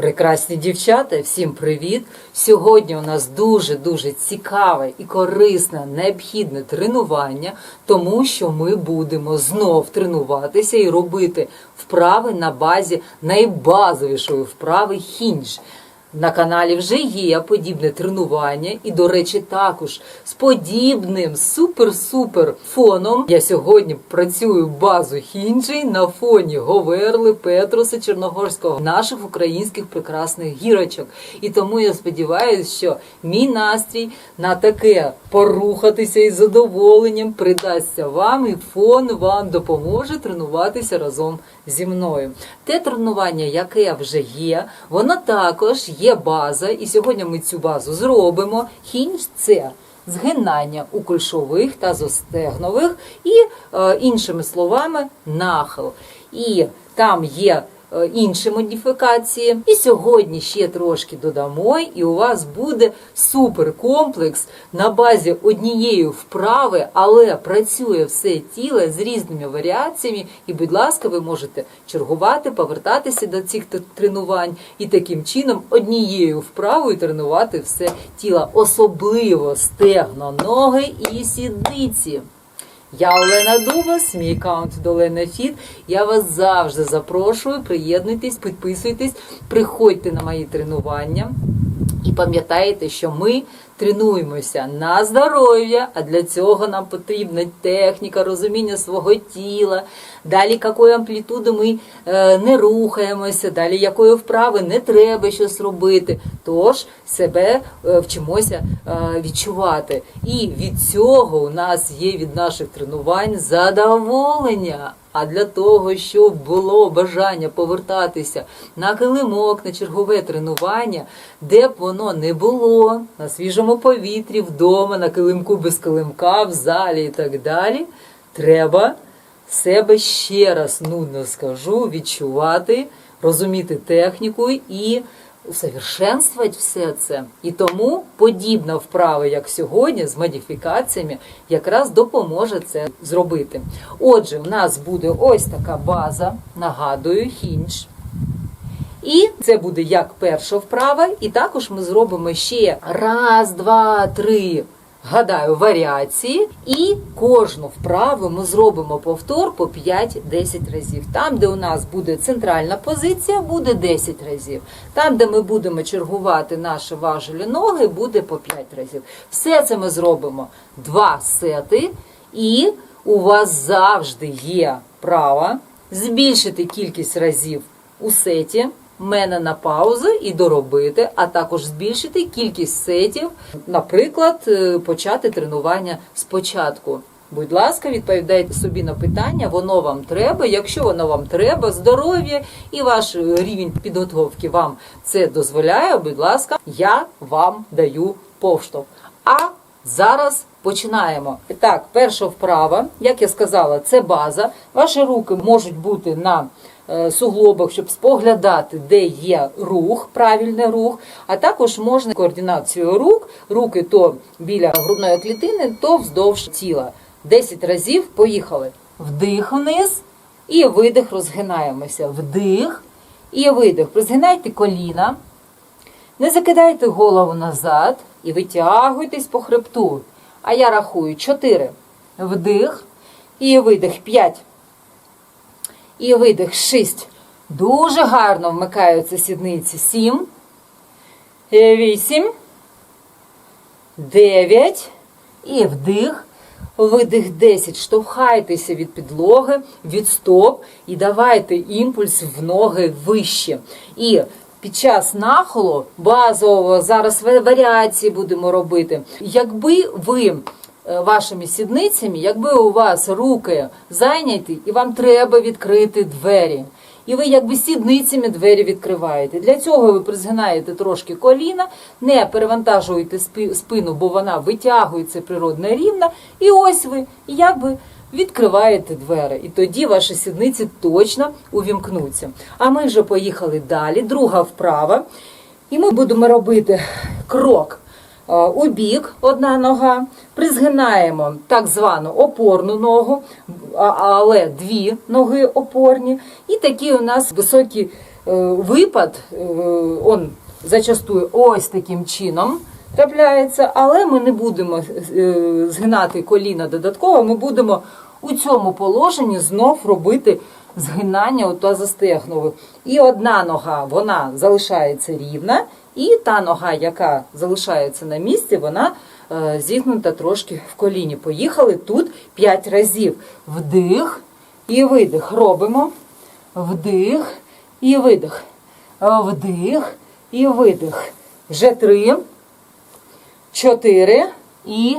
Прекрасні дівчата, всім привіт! Сьогодні у нас дуже-дуже цікаве і корисне, необхідне тренування, тому що ми будемо знов тренуватися і робити вправи на базі найбазовішої вправи хінж. На каналі вже є подібне тренування, і, до речі, також з подібним супер-супер фоном. Я сьогодні працюю базу хінджей на фоні Говерли, Петруса, Чорногорського, наших українських прекрасних гірочок. І тому я сподіваюся, що мій настрій на таке порухатися із задоволенням придасться вам, і фон вам допоможе тренуватися разом зі мною. Те тренування, яке вже є, воно також є база, і сьогодні ми цю базу зробимо. Хінь це згинання у кульшових та зостегнових, і е, іншими словами, нахил. І там є інші модифікації. І сьогодні ще трошки додамо, і у вас буде суперкомплекс на базі однієї вправи, але працює все тіло з різними варіаціями. І, будь ласка, ви можете чергувати, повертатися до цих тренувань і таким чином однією вправою тренувати все тіло, особливо стегно, ноги і сідниці. Я Олена Дубас, мій аккаунт Долена Фіт. Я вас завжди запрошую. Приєднуйтесь, підписуйтесь, приходьте на мої тренування. І пам'ятайте, що ми тренуємося на здоров'я, а для цього нам потрібна техніка, розуміння свого тіла. Далі, якою амплітуди ми е, не рухаємося, далі якої вправи не треба щось робити. Тож себе е, вчимося е, відчувати. І від цього у нас є від наших тренувань задоволення. А для того, щоб було бажання повертатися на килимок, на чергове тренування, де б воно не було, на свіжому повітрі, вдома, на килимку без килимка, в залі і так далі, треба себе ще раз нудно скажу, відчувати, розуміти техніку і усовершенствувати все це. І тому подібна вправа, як сьогодні, з модифікаціями, якраз допоможе це зробити. Отже, в нас буде ось така база, нагадую, хінж. І це буде як перша вправа, і також ми зробимо ще раз, два, три. Гадаю, варіації, і кожну вправу ми зробимо повтор по 5-10 разів. Там, де у нас буде центральна позиція, буде 10 разів. Там, де ми будемо чергувати наші важелі ноги, буде по 5 разів. Все це ми зробимо два сети, і у вас завжди є право збільшити кількість разів у сеті мене на паузу і доробити, а також збільшити кількість сетів, наприклад, е, почати тренування спочатку. Будь ласка, відповідайте собі на питання, воно вам треба. Якщо воно вам треба, здоров'я і ваш е, рівень підготовки вам це дозволяє, будь ласка, я вам даю поштовх. А зараз починаємо. І так, перша вправа, як я сказала, це база. Ваші руки можуть бути на суглобах, щоб споглядати, де є рух, правильний рух, а також можна координацію рук, руки то біля грудної клітини, то вздовж тіла. 10 разів поїхали. Вдих вниз і видих розгинаємося. Вдих і видих. Розгинайте коліна. Не закидайте голову назад і витягуйтесь по хребту. А я рахую 4. Вдих і видих 5. І видих 6. Дуже гарно вмикаються сідниці. 7. 8. 9. І вдих. Видих 10. Штовхайтеся від підлоги, від стоп і давайте імпульс в ноги вище. І під час нахилу базового зараз варіації будемо робити. Якби ви вашими сідницями, якби у вас руки зайняті, і вам треба відкрити двері. І ви якби сідницями двері відкриваєте. Для цього ви призгинаєте трошки коліна, не перевантажуєте спину, бо вона витягується природно рівно. І ось ви якби відкриваєте двері. І тоді ваші сідниці точно увімкнуться. А ми вже поїхали далі. Друга вправа. І ми будемо робити крок е, у бік, одна нога, призгинаємо так звану опорну ногу, але дві ноги опорні. І такі у нас високі е, випад, е, он зачастую ось таким чином трапляється, але ми не будемо е, згинати коліна додатково, ми будемо у цьому положенні знов робити згинання от тазостегнових. І одна нога вона залишається рівна, і та нога, яка залишається на місці, вона е, зігнута трошки в коліні. Поїхали тут 5 разів. Вдих і видих. Робимо. Вдих і видих. Вдих і видих. Вже три, чотири і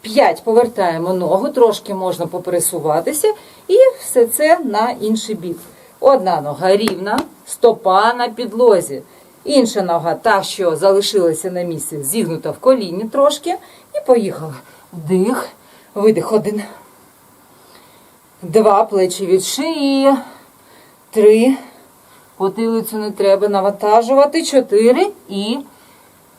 п'ять. Повертаємо ногу, трошки можна попересуватися, і все це на інший бік. Одна нога рівна, стопа на підлозі. Інша нога, та, що залишилася на місці, зігнута в коліні трошки. І поїхали. Вдих, видих. Один. Два плечі від шиї. Три. Потилицю не треба навантажувати. Чотири і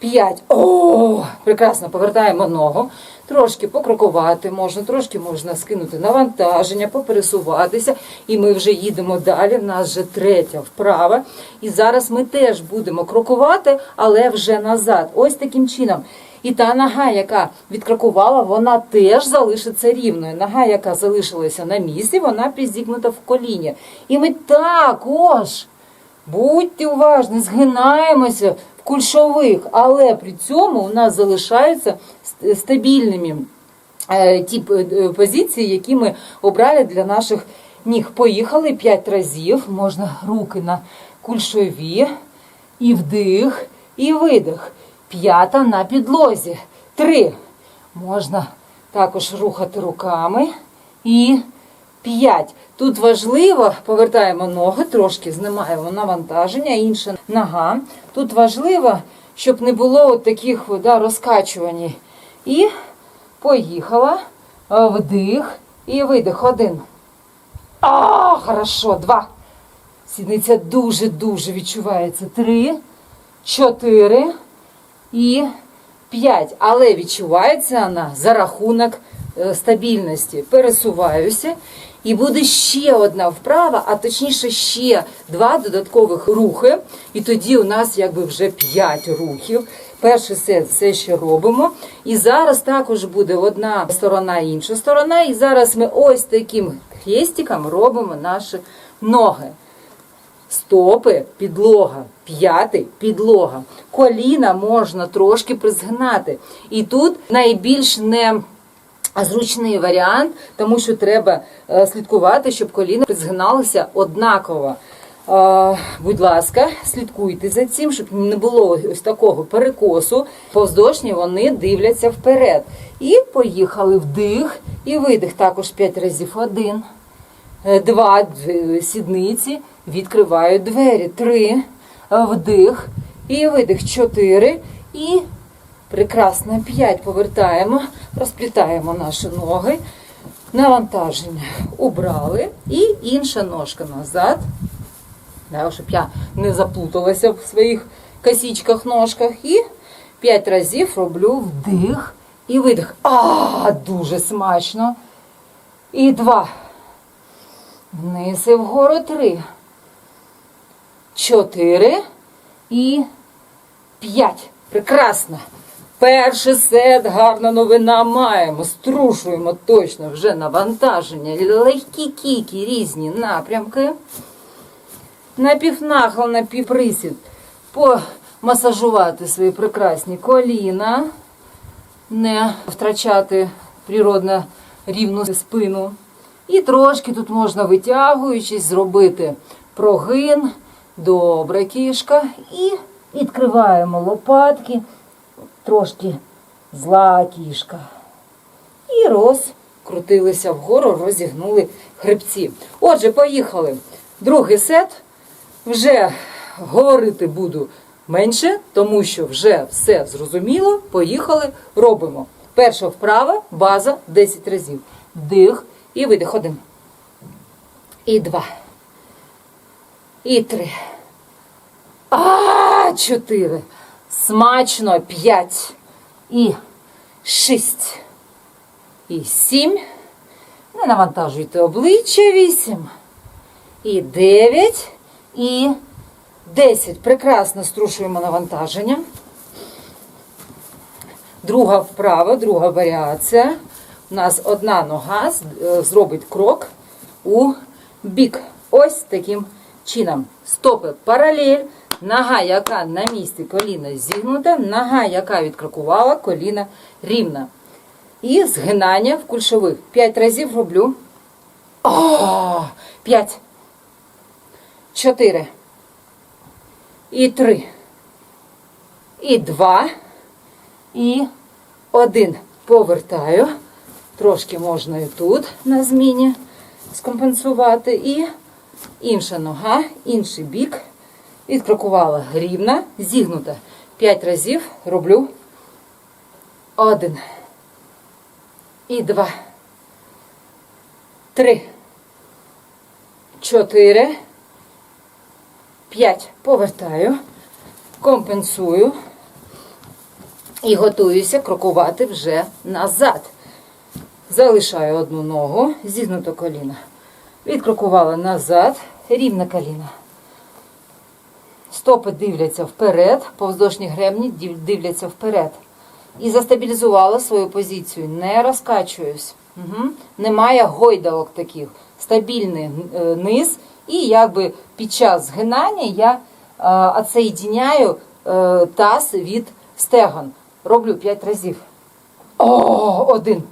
п'ять. О, прекрасно. Повертаємо ногу. Трошки покрокувати можна, трошки можна скинути навантаження, попересуватися. І ми вже їдемо далі. В нас вже третя вправа. І зараз ми теж будемо крокувати, але вже назад. Ось таким чином. І та нога, яка відкрокувала, вона теж залишиться рівною. Нога, яка залишилася на місці, вона підзігнута в коліні. І ми також, будьте уважні, згинаємося кульшових, але при цьому у нас залишаються стабільними е, ті е, позиції, які ми обрали для наших ніг. Поїхали 5 разів, можна руки на кульшові, і вдих, і видих. П'ята на підлозі. Три. Можна також рухати руками. І п'ять. Тут важливо, повертаємо ноги, трошки знімаємо навантаження, інша нога. Тут важливо, щоб не було от таких да, розкачувань. І поїхала. Е, Вдих і видих. Один. А, хорошо. Два. Сідниця дуже-дуже відчувається. Три, чотири і п'ять. Але відчувається вона за рахунок е, стабільності. Пересуваюся. І буде ще одна вправа, а точніше ще два додаткових рухи. І тоді у нас якби вже п'ять рухів. Перший сет все ще робимо. І зараз також буде одна сторона інша сторона. І зараз ми ось таким хрестиком робимо наші ноги. Стопи, підлога, п'яти, підлога. Коліна можна трошки призгнати. І тут найбільш не зручний варіант, тому що треба е, слідкувати, щоб коліна призгиналися однаково. Е, Будь ласка, слідкуйте за цим, щоб не було ось такого перекосу. Повздошні вони дивляться вперед. І поїхали вдих і видих. Також 5 разів. Один. Е, Два сідниці відкривають двері. Три. Вдих і видих. Чотири. І прекрасно. П'ять. Повертаємо, розплітаємо наші ноги. Навантаження убрали. І інша ножка назад. Да, щоб я не заплуталася в своїх косічках, ножках. І п'ять разів роблю вдих і видих. А, дуже смачно. І два. Вниз і вгору три. Чотири і п'ять. Прекрасно. Перший сет, гарна новина маємо. Струшуємо точно вже навантаження. Легкі кіки, різні напрямки. Напівнахил, напівприсід. Помасажувати свої прекрасні коліна. Не втрачати природно рівну спину. І трошки тут можна витягуючись, зробити прогин. Добре, кішка. І відкриваємо лопатки. Трошки зла кішка. І розкрутилися вгору, розігнули хребці. Отже, поїхали. Другий сет. Вже говорити буду менше, тому що вже все зрозуміло. Поїхали, робимо. Перша вправа, база 10 разів. Вдих і видих. Один. І два. І три. А, чотири. Смачно. П'ять. І шість. І сім. Не навантажуйте обличчя. Вісім. І дев'ять. І 10. Прекрасно струшуємо навантаження. Друга вправа, друга варіація. У нас одна нога е, зробить крок у бік. Ось таким чином. Стопи паралель. Нога, яка на місці коліна зігнута, нога, яка відкрокувала, коліна рівна. І згинання в кульшових. П'ять разів роблю. О, п'ять. Чотири. І три. І два. І один. Повертаю. Трошки можна і тут на зміні скомпенсувати. І інша нога, інший бік. Відкрокувала рівна, зігнута. П'ять разів роблю. Один. І два. Три. Чотири. П'ять. Повертаю. Компенсую. І готуюся крокувати вже назад. Залишаю одну ногу, зігнуто коліно. Відкрокувала назад, рівне коліно. Стопи дивляться вперед, повздошні гремні дивляться вперед. І застабілізувала свою позицію. Не розкачуюсь. Угу. Немає гойдалок таких. Стабільний е, низ. І якби під час згинання я е, е, таз від стегон. Роблю 5 разів. О, один.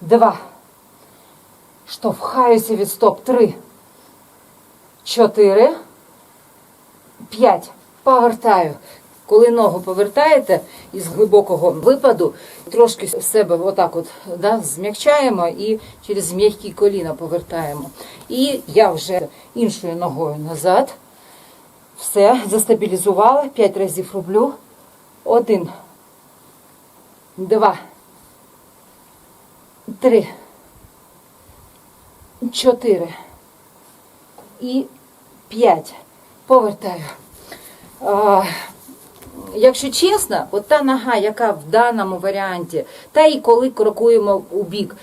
Два. Штовхаюся від стоп. Три. Чотири. П'ять. Повертаю. Коли ногу повертаєте із глибокого випаду, трошки себе отак от да, зм'якчаємо і через м'які коліна повертаємо. І я вже іншою ногою назад. Все, застабілізувала. П'ять разів роблю. Один. Два. Три. Чотири. І п'ять. Повертаю. Якщо чесно, от та нога, яка в даному варіанті, та і коли крокуємо у бік,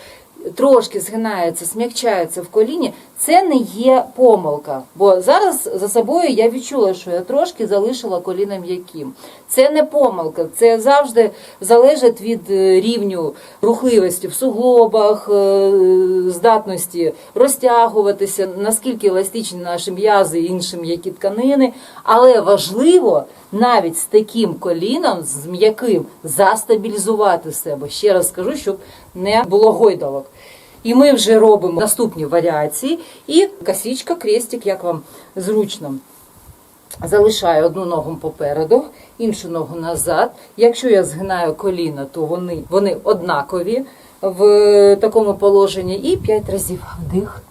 трошки згинається, смягчається в коліні, це не є помилка. Бо зараз за собою я відчула, що я трошки залишила коліно м'яким. Це не помилка, це завжди залежить від е, рівню рухливості в суглобах, е, здатності розтягуватися, наскільки еластичні наші м'язи і інші м'які тканини. Але важливо навіть з таким коліном, з м'яким, застабілізувати себе. Ще раз скажу, щоб не було гойдалок. І ми вже робимо наступні варіації. І косичка, крестик, як вам зручно. Залишаю одну ногу попереду, іншу ногу назад. Якщо я згинаю коліна, то вони, вони однакові в такому положенні. І п'ять разів вдих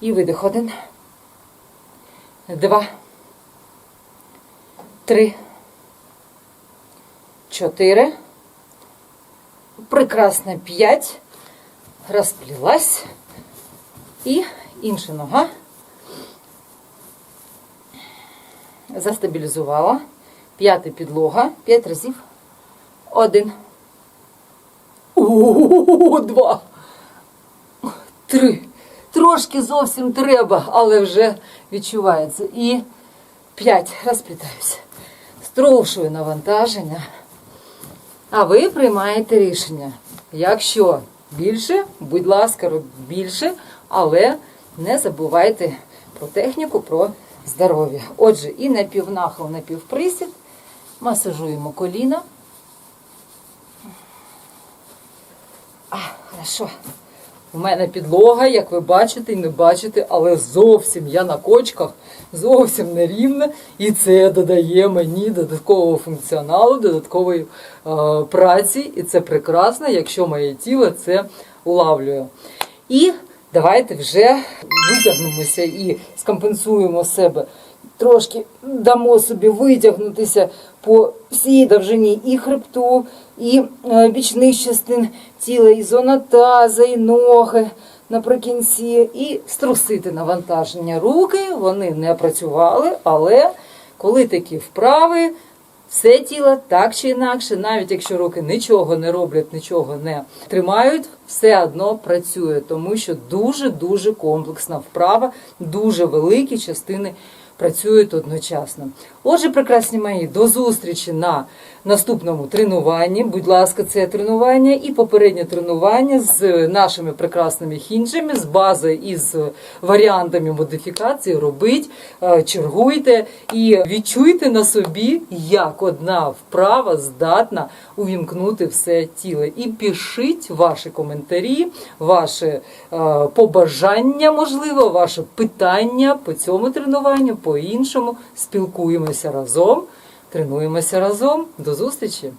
і видих. Один, два, три, чотири. Прекрасно п'ять. Розплілась. І інша нога. Застабілізувала. П'ята підлога. П'ять разів. Один. У, Два. Три. Трошки зовсім треба, але вже відчувається. І п'ять. Розплітаюся. Струшую навантаження. А ви приймаєте рішення. Якщо більше, будь ласка, робіть більше, але не забувайте про техніку, про здоров'я. Отже, і напівнахил, напівприсід. Масажуємо коліна. А, хорошо. У мене підлога, як ви бачите і не бачите, але зовсім я на кочках, зовсім не рівна. І це додає мені додаткового функціоналу, додаткової е, праці. І це прекрасно, якщо моє тіло це улавлює. І давайте вже витягнемося і скомпенсуємо себе. Трошки дамо собі витягнутися по всій довжині і хребту, і е, бічних частин тіла, і зона таза, і ноги наприкінці, і струсити навантаження. Руки вони не працювали, але коли такі вправи, Все тіло так чи інакше, навіть якщо руки нічого не роблять, нічого не тримають, все одно працює, тому що дуже дуже комплексна вправа, дуже великі частини працюють одночасно. Отже, прекрасні мої, до зустрічі на наступному тренуванні. Будь ласка, це тренування і попереднє тренування з нашими прекрасними хінджами, з базою і з варіантами модифікації. Робіть, е, чергуйте і відчуйте на собі, як одна вправа здатна увімкнути все тіло. І пишіть ваші коментарі, ваші е, побажання, можливо, ваші питання по цьому тренуванню, по іншому. Спілкуємося разом, тренуємося разом. До зустрічі!